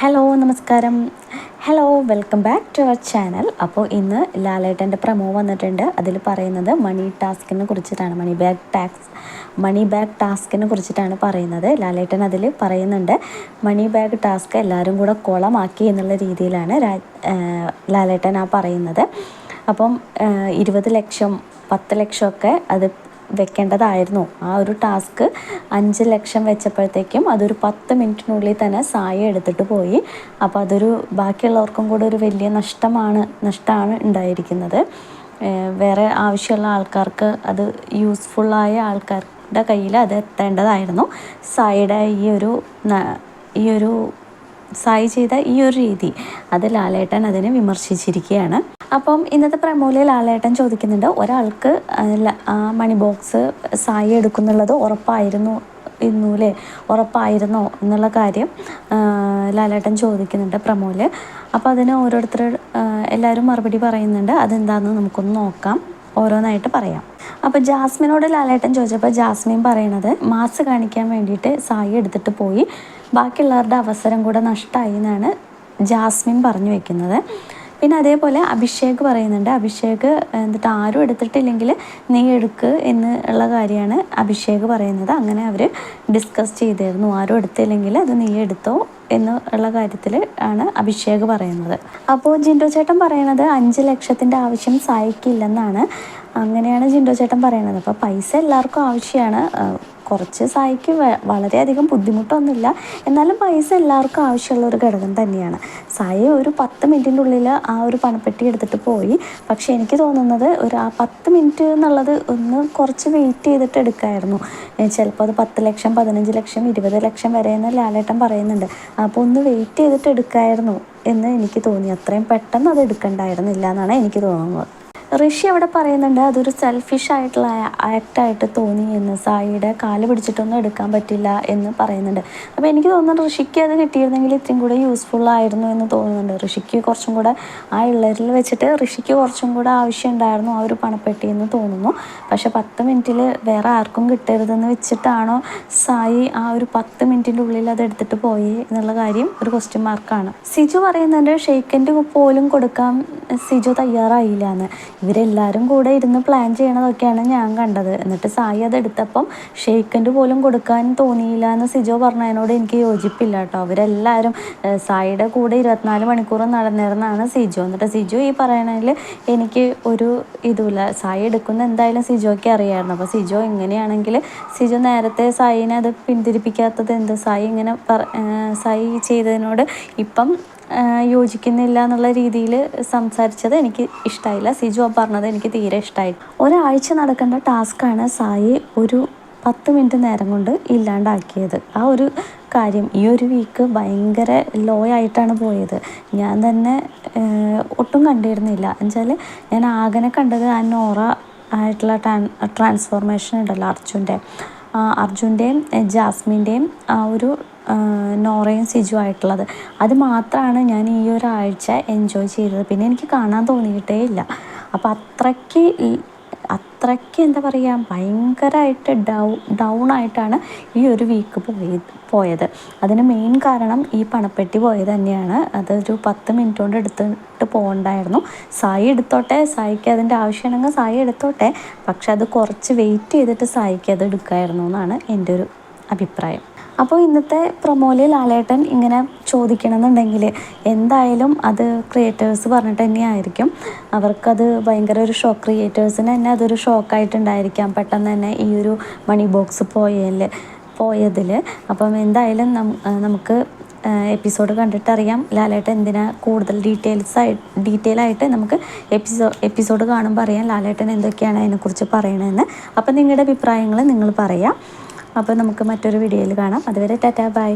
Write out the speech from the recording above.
Hello നമസ്കാരം. Hello welcome back to our channel അപ്പോൾ ഇന്ന് ലാലേട്ടന്റെ പ്രമോ വന്നിട്ടുണ്ട്. അതിൽ പറയുന്നത് മണി ടാസ്കിനെ കുറിച്ചിട്ടാണ്. Money bag tax money bag ടാസ്കിനെ കുറിച്ചിട്ടാണ് പറയുന്നത്. ലാലേട്ടൻ അതിൽ പറയുന്നുണ്ട് മണി ബാഗ് ടാസ്ക് എല്ലാവരും കൂടെ കുളമാക്കി എന്നുള്ള രീതിയിലാണ് ലാലേട്ടൻ ആ പറയുന്നത്. അപ്പം ഇരുപത് ലക്ഷം പത്ത് ലക്ഷമൊക്കെ അത് വെക്കേണ്ടതായിരുന്നു. ആ ഒരു ടാസ്ക് അഞ്ച് ലക്ഷം വെച്ചപ്പോഴത്തേക്കും അതൊരു പത്ത് മിനിറ്റിനുള്ളിൽ തന്നെ സായ എടുത്തിട്ട് പോയി. അപ്പോൾ അതൊരു ബാക്കിയുള്ളവർക്കും കൂടെ ഒരു വലിയ നഷ്ടമാണ് നഷ്ടമാണ് ഉണ്ടായിരിക്കുന്നത്. വേറെ ആവശ്യമുള്ള ആൾക്കാർക്ക് അത് യൂസ്ഫുള്ളായ ആൾക്കാരുടെ കയ്യിൽ അത് എത്തേണ്ടതായിരുന്നു. സായിയുടെ ഈ ഒരു ഈ ഒരു സായി ചെയ്ത ഈ ഒരു രീതി അത് ലാലേട്ടൻ അതിനെ വിമർശിച്ചിരിക്കുകയാണ്. അപ്പം ഇന്നത്തെ പ്രമോലയിൽ ആളേട്ടൻ ചോദിക്കുന്നുണ്ട് ഒരാൾക്ക് ആ മണി ബോക്സ് സായി എടുക്കുന്നുള്ളത് ഉറപ്പായിരുന്നു ഇന്നൂലെ ഉറപ്പായിരുന്നോ? എന്നുള്ള കാര്യം ലാലേട്ടൻ ചോദിക്കുന്നുണ്ട് പ്രമോൽ. അപ്പോൾ അതിന് ഓരോരുത്തർ എല്ലാവരും മറുപടി പറയുന്നുണ്ട് അതെന്താണെന്ന് നമുക്കൊന്ന് നോക്കാം ഓരോന്നായിട്ട് പറയാം. അപ്പോൾ ജാസ്മിനോട് ലാലേട്ടൻ ചോദിച്ചപ്പോൾ ജാസ്മിൻ പറയണത് മാസ് കാണിക്കാൻ വേണ്ടിയിട്ട് സായി എടുത്തിട്ട് പോയി ബാക്കിയുള്ളവരുടെ അവസരം കൂടെ നഷ്ടമായി എന്നാണ് ജാസ്മിൻ പറഞ്ഞു വെക്കുന്നത്. പിന്നെ അതേപോലെ അഭിഷേക് പറയുന്നുണ്ട്. അഭിഷേക് എന്നിട്ട് ആരും എടുത്തിട്ടില്ലെങ്കിൽ നീ എടുക്ക് എന്ന് ഉള്ള കാര്യമാണ് അഭിഷേക് പറയുന്നത്. അങ്ങനെ അവർ ഡിസ്കസ് ചെയ്തിരുന്നു. ആരും എടുത്തില്ലെങ്കിൽ അത് നീ എടുത്തോ എന്ന് ഉള്ള കാര്യത്തിൽ ആണ് അഭിഷേക് പറയുന്നത്. അപ്പോൾ ജിൻഡോ ചേട്ടൻ പറയണത് അഞ്ച് ലക്ഷത്തിന്റെ ആവശ്യം സായിക്കില്ലെന്നാണ്. അങ്ങനെയാണ് ജിൻഡോ ചേട്ടൻ പറയണത്. അപ്പോൾ പൈസ എല്ലാവർക്കും ആവശ്യമാണ്. കുറച്ച് സായിക്ക് വളരെയധികം ബുദ്ധിമുട്ടൊന്നുമില്ല. എന്നാലും പൈസ എല്ലാവർക്കും ആവശ്യമുള്ള ഒരു ഘടകം തന്നെയാണ്. സായി ഒരു പത്ത് മിനിറ്റിന്റെ ഉള്ളിൽ ആ ഒരു പണപ്പെട്ടി എടുത്തിട്ട് പോയി. പക്ഷേ എനിക്ക് തോന്നുന്നത് ഒരു ആ പത്ത് മിനിറ്റ് എന്നുള്ളത് ഒന്ന് കുറച്ച് വെയിറ്റ് ചെയ്തിട്ട് എടുക്കായിരുന്നു. ചിലപ്പോൾ അത് പത്ത് ലക്ഷം പതിനഞ്ച് ലക്ഷം ഇരുപത് ലക്ഷം വരെ എന്ന് ലാലേട്ടൻ പറയുന്നുണ്ട്. അപ്പോൾ ഒന്ന് വെയിറ്റ് ചെയ്തിട്ട് എടുക്കായിരുന്നു എന്ന് എനിക്ക് തോന്നി. അത്രയും പെട്ടെന്ന് അത് എടുക്കണ്ടായിരുന്നില്ല എന്നാണ് എനിക്ക് തോന്നുന്നത്. ഋഷി അവിടെ പറയുന്നുണ്ട് അതൊരു സെൽഫിഷ് ആയിട്ടുള്ള ആക്റ്റായിട്ട് തോന്നി എന്ന്. സായിയുടെ കാൽ പിടിച്ചിട്ടൊന്നും എടുക്കാൻ പറ്റില്ല എന്ന് പറയുന്നുണ്ട്. അപ്പോൾ എനിക്ക് തോന്നുന്നു ഋഷിക്ക് അത് കിട്ടിയിരുന്നെങ്കിൽ ഇത്രയും കൂടെ യൂസ്ഫുൾ ആയിരുന്നു എന്ന് തോന്നുന്നുണ്ട്. ഋഷിക്ക് കുറച്ചും കൂടെ ആ ഇള്ളരിൽ വെച്ചിട്ട് ഋഷിക്ക് കുറച്ചും കൂടെ ആവശ്യം ഉണ്ടായിരുന്നു ആ ഒരു പണപ്പെട്ടി എന്ന് തോന്നുന്നു. പക്ഷേ പത്ത് മിനിറ്റിൽ വേറെ ആർക്കും കിട്ടരുതെന്ന് വെച്ചിട്ടാണോ സായി ആ ഒരു പത്ത് മിനിറ്റിന്റെ ഉള്ളിൽ അത് എടുത്തിട്ട് പോയി എന്നുള്ള കാര്യം ഒരു ക്വസ്റ്റ്യൻ മാർക്കാണ് സിജു പറയുന്നുണ്ട് ഷെയ്ക്കന്റെ പോലും കൊടുക്കാൻ സിജു തയ്യാറായില്ല എന്ന്. ഇവരെല്ലാവരും കൂടെ ഇരുന്ന് പ്ലാൻ ചെയ്യണതൊക്കെയാണ് ഞാൻ കണ്ടത്. എന്നിട്ട് സായി അത് എടുത്തപ്പം ഷെയ്ക്കന്റെ പോലും കൊടുക്കാൻ തോന്നിയില്ല എന്ന് സിജോ പറഞ്ഞതിനോട് എനിക്ക് യോജിപ്പില്ല കേട്ടോ. അവരെല്ലാവരും സായിയുടെ കൂടെ ഇരുപത്തിനാല് മണിക്കൂർ നടന്നിരുന്നാണ് സിജോ. എന്നിട്ട് സിജോ ഈ പറയണതിൽ എനിക്ക് ഒരു ഇതുമില്ല. സായി എടുക്കുന്ന എന്തായാലും സിജോയ്ക്ക് അറിയായിരുന്നു. അപ്പോൾ സിജോ ഇങ്ങനെയാണെങ്കിൽ സിജോ നേരത്തെ സായിനെ അത് പിന്തിരിപ്പിക്കാത്തത് എന്ത്? സായി ഇങ്ങനെ സായി ചെയ്തതിനോട് ഇപ്പം യോജിക്കുന്നില്ല എന്നുള്ള രീതിയിൽ സംസാരിച്ചത് എനിക്ക് ഇഷ്ടമായില്ല സിജു പറഞ്ഞത് എനിക്ക് തീരെ ഇഷ്ടമായി ഒരാഴ്ച നടക്കേണ്ട ടാസ്ക്കാണ് സായി ഒരു പത്ത് മിനിറ്റ് നേരം കൊണ്ട് ഇല്ലാണ്ടാക്കിയത്. ആ ഒരു കാര്യം ഈ ഒരു വീക്ക് ഭയങ്കര ലോ ആയിട്ടാണ് പോയത്. ഞാൻ തന്നെ ഒട്ടും കണ്ടിരുന്നില്ല. എന്നുവെച്ചാൽ ഞാൻ ആകനെ കണ്ടത് ആ നോറ ആയിട്ടുള്ള ട്രാൻസ്ഫോർമേഷൻ ഉണ്ടല്ലോ അർജുന്റെ. അർജുന്റെയും ജാസ്മിന്റെയും ആ ഒരു നോറയും സിജു ആയിട്ടുള്ളത്. അത് മാത്രമാണ് ഞാൻ ഈ ഒരാഴ്ച എൻജോയ് ചെയ്തത്. പിന്നെ എനിക്ക് കാണാൻ തോന്നിയിട്ടേ ഇല്ല. അപ്പം അത്രയ്ക്ക് അത്രയ്ക്ക് എന്താ പറയുക ഭയങ്കരമായിട്ട് ഡൗ ഡൗൺ ആയിട്ടാണ് ഈ ഒരു വീക്ക് പോയി പോയത്. അതിന് മെയിൻ കാരണം ഈ പണപ്പെട്ടി പോയത് തന്നെയാണ്. അതൊരു പത്ത് മിനിറ്റ് കൊണ്ട് എടുത്തിട്ട് പോകണ്ടായിരുന്നു. സായി എടുത്തോട്ടെ സായിക്ക് അതിന്റെ ആവശ്യമാണെങ്കിൽ സായി എടുത്തോട്ടെ. പക്ഷെ അത് കുറച്ച് വെയിറ്റ് ചെയ്തിട്ട് സായിക്ക് അത് എടുക്കായിരുന്നു എന്നാണ് എന്റെ ഒരു അഭിപ്രായം. അപ്പോൾ ഇന്നത്തെ പ്രൊമോയിൽ ലാലേട്ടൻ ഇങ്ങനെ ചോദിക്കണമെന്നുണ്ടെങ്കിൽ എന്തായാലും അത് ക്രിയേറ്റേഴ്സ് പറഞ്ഞിട്ട് തന്നെയായിരിക്കും. അവർക്കത് ഭയങ്കര ഒരു ഷോക്ക് ക്രിയേറ്റേഴ്സിന് തന്നെ അതൊരു ഷോക്കായിട്ടുണ്ടായിരിക്കാം പെട്ടെന്ന് തന്നെ ഈ ഒരു മണി ബോക്സ് പോയതിൽ പോയതിൽ അപ്പം എന്തായാലും നമുക്ക് എപ്പിസോഡ് കണ്ടിട്ടറിയാം ലാലേട്ടൻ എന്തിനാ കൂടുതൽ ഡീറ്റെയിൽസ് ആയി ഡീറ്റെയിൽ ആയിട്ട് നമുക്ക് എപ്പിസോ എപ്പിസോഡ് കാണുമ്പോൾ അറിയാം ലാലേട്ടൻ എന്തൊക്കെയാണ് അതിനെക്കുറിച്ച് പറയണതെന്ന് അപ്പം നിങ്ങളുടെ അഭിപ്രായങ്ങൾ നിങ്ങൾ പറയാം. അപ്പോൾ നമുക്ക് മറ്റൊരു വീഡിയോയിൽ കാണാം. അതുവരെ ടാറ്റാ ബൈ.